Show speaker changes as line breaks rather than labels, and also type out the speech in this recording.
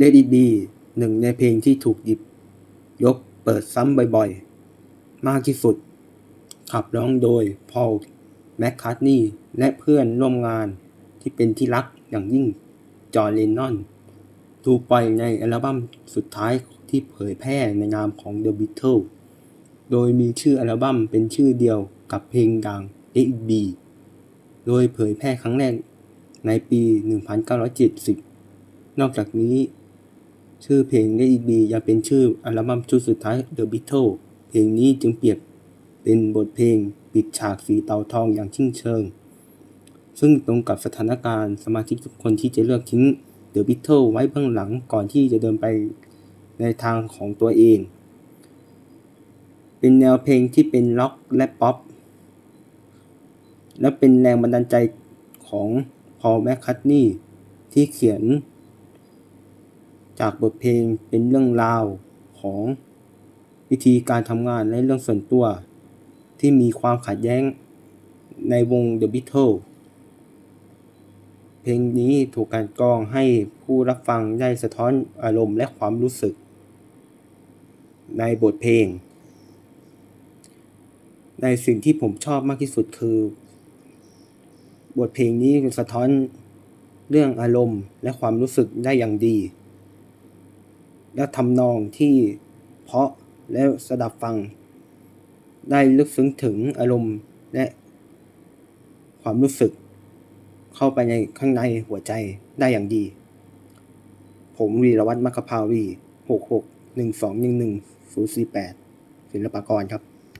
Let It Be หนึ่งในเพลงที่ถูกหยิบ ยกเปิดซ้ำบ่อยๆ มากที่สุด ขับร้องโดยพอลแมคคาร์ทนีย์และเพื่อนร่วมงานที่เป็นที่รักอย่างยิ่งจอห์นเลนนอน ถูกปล่อยในอัลบั้มสุดท้ายที่เผยแพร่ในนามของ The Beatles โดยมีชื่ออัลบั้มเป็นชื่อเดียวกับเพลงดัง Let It Be โดยเผยแพร่ครั้งแรกในปี 1970 นอกจากนี้ ชื่อเพลง Let It Be ยังเป็นชื่ออัลบั้มชุดสุดท้าย The Beatles เพลงนี้จึงเปรียบเป็นบทเพลงปิดฉากสีเตาทองอย่างชิ้นเชิง ซึ่งตรงกับสถานการณ์สมาชิกทุกคนที่จะเลือกทิ้ง The Beatles ไว้เบื้องหลังก่อนที่จะเดินไปในทางของตัวเอง เป็นแนวเพลงที่เป็นล็อกและป๊อป และเป็นแรงบันดาลใจของพอลแมคคาร์ทนีย์ที่เขียน จากบทเพลงเป็นเรื่องราวของวิธีการทำงานและเรื่องส่วนตัว ที่มีความขัดแย้งในวง The Beatles เพลงนี้ถูกกลันกรองให้ผู้รับฟังได้สะท้อนอารมณ์และความรู้สึก ในบทเพลง ในสิ่งที่ผมชอบมากที่สุดคือ บทเพลงนี้สะท้อนเรื่องอารมณ์และความรู้สึกได้อย่างดี และทำนองที่เพาะและสดับฟัง ได้ลึกซึ้งถึงอารมณ์และความรู้สึก เข้าไปในข้างในหัวใจได้อย่างดี ผมวีรวัตรมัคคภาวี 66 1211 048 ศิลปากรครับ